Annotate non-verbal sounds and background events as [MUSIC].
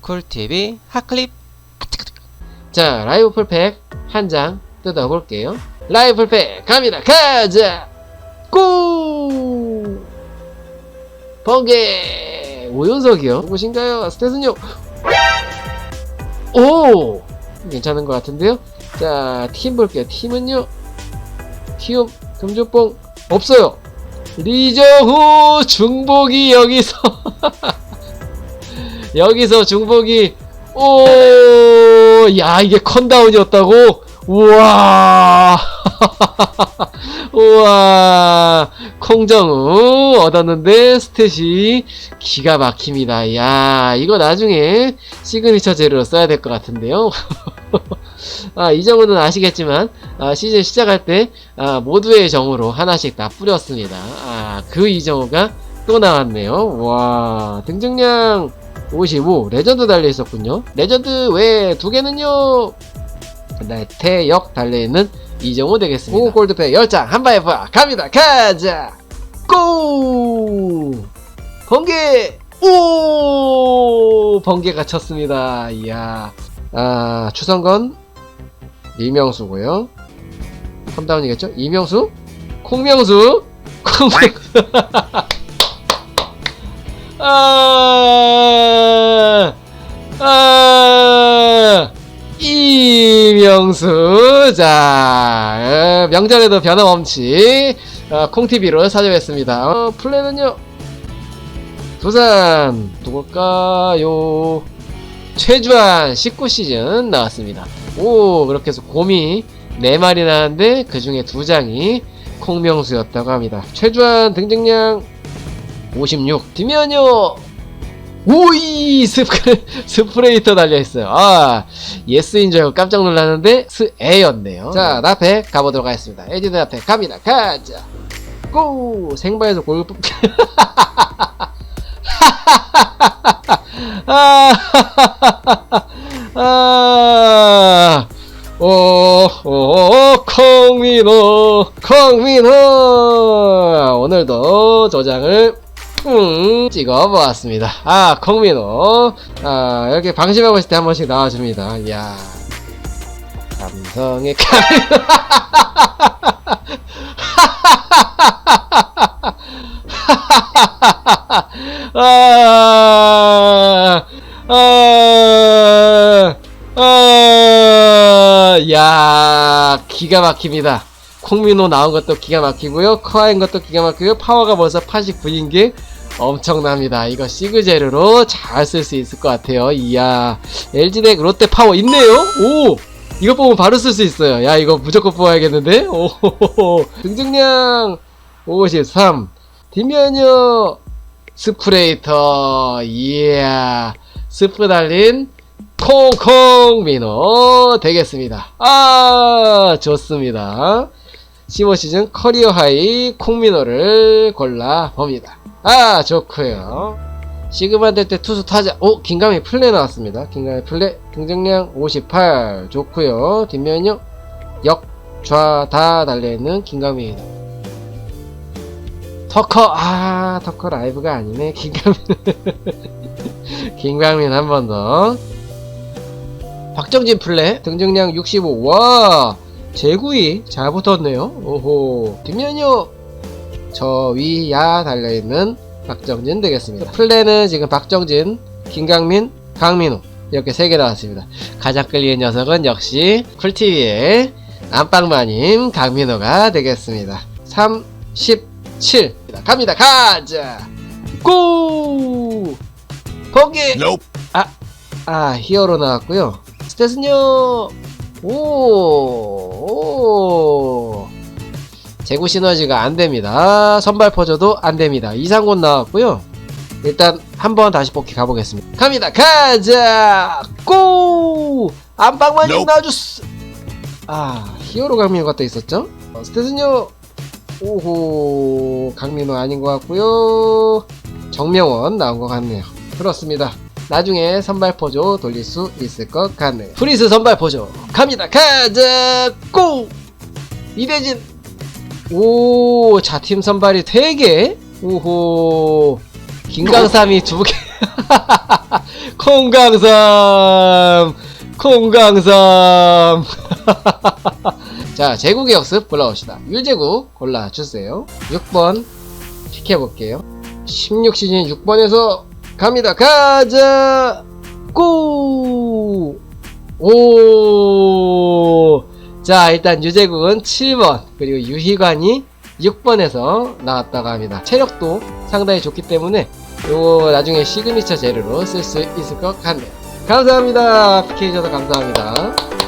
쿨TV 핫클립. 자 라이브 풀팩 한 장 뜯어볼게요. 라이브 풀팩 갑니다. 가자! 고! 번개! 오연석이요? 누구신가요? 스탯은요 오! 괜찮은 것 같은데요? 자 팀 볼게요. 팀은요? 키움 금주뽕 없어요. 리정후 중복이 여기서 [LAUGHS] 여기서 중복이 오, 야 이게 컨다운이었다고? 우와, [LAUGHS] 우와, 콩정우 얻었는데 스탯이 기가 막힙니다. 야 이거 나중에 시그니처 재료로 써야 될 것 같은데요. [LAUGHS] 아, 이 정도는 아시겠지만 아, 시즌 시작할 때 아, 모두의 정우로 하나씩 다 뿌렸습니다. 아, 그 이정우가 또 나왔네요. 와, 등증량 55 레전드 달려 있었군요. 레전드 외두 개는요. 네, 태역 달려 있는 이정우 되겠습니다. 오 골드팩 10장 한번 해봐. 갑니다. 가자. 고! 번개! 오! 번개가 쳤습니다. 이야. 아, 추성건 이명수고요. 컴다운이겠죠? 이명수? 콩명수? 콩명수. [LAUGHS] 아, 이명수. 자, 어, 명절에도 변함없이 어, 콩TV로 찾아뵙습니다. 어, 플레이는요, 두산, 누굴까요? 최주한 19시즌 나왔습니다. 오, 그렇게 해서 곰이 4마리 나왔는데, 그 중에 2장이 콩명수였다고 합니다. 최주한 등장량 56. 뒷면요. 오이 스프, 스프레이터 달려있어요. 아, 예스인 줄 알고 깜짝 놀랐는데, 스 에였네요. 자, 나페 가보도록 하겠습니다. 에디드 나페 갑니다. 가자. 고! 생방에서 골 뽑, [LAUGHS] 아, 아, 오, 오, 콩민호, 콩민호! 오늘도 조장을 음, 찍어보았습니다. 아, 콩민호. 아, 이렇게 방심하고 있을 때 한 번씩 나와줍니다. 이야. 감성의 카메라. [LAUGHS] 아, 아, 아, 야, 기가 막힙니다. 콩민호 나온 것도 기가 막히고요. 커인 것도 기가 막히고요. 파워가 벌써 89인 게 엄청납니다. 이거 시그제르로 잘 쓸 수 있을 것 같아요. 이야, LG덱 롯데 파워 있네요. 오, 이거 뽑으면 바로 쓸 수 있어요. 야, 이거 무조건 뽑아야겠는데. 오, 등증량 53. 뒷면요 스프레이터. 이야, 스프 달린 콩콩 민호 되겠습니다. 아, 좋습니다. 15시즌 커리어 하이 콩민호를 골라 봅니다. 아, 좋고요 시그마 될 때 투수 타자. 오, 긴가미 플레 나왔습니다. 긴가미 플레. 등장량 58. 좋고요 뒷면요. 역, 좌, 다 달려있는 긴가미. 터커. 아, 터커 라이브가 아니네. 긴가미. [LAUGHS] 긴가민 한 번 더. 박정진 플레. 등장량 65. 와. 제구이 잘 붙었네요. 오호. 뒷면요. 저 위 야 달려있는 박정진 되겠습니다. 플레는 지금 박정진, 김강민, 강민호 이렇게 세 개 나왔습니다. 가장 끌리는 녀석은 역시 쿨TV의 안방마님 강민호가 되겠습니다. 37 갑니다. 가자. 고! 번개! Nope. 아, 아 히어로 나왔고요. 스탯은요. 오, 오. 재구 시너지가 안 됩니다. 선발 퍼져도 안 됩니다. 이상곤 나왔고요. 일단 한번 다시 뽑기 가보겠습니다. 갑니다. 가자. 고! 안방만님 Nope. 나와줬어. 아, 히어로 강민호 같다 있었죠? 어, 스탯은요. 오호, 강민호 아닌 것 같고요. 정명원 나온 것 같네요. 그렇습니다. 나중에 선발 포조 돌릴 수 있을 것 같네요. 프리스 선발 포조 갑니다. 가자 고! 이대진 오, 자팀 선발이 3개? 오호. 김강삼이 2개. [LAUGHS] 콩강삼 콩강삼 [LAUGHS] 자 제국의 역습 골라봅시다 유제국 골라주세요 6번 픽해볼게요 16시즌 6번에서 갑니다 가자 고! 오! 자, 일단 유재국은 7번, 그리고 유희관이 6번에서 나왔다고 합니다. 체력도 상당히 좋기 때문에 요거 나중에 시그니처 재료로 쓸 수 있을 것 같네요. 감사합니다. PK 주셔서 감사합니다.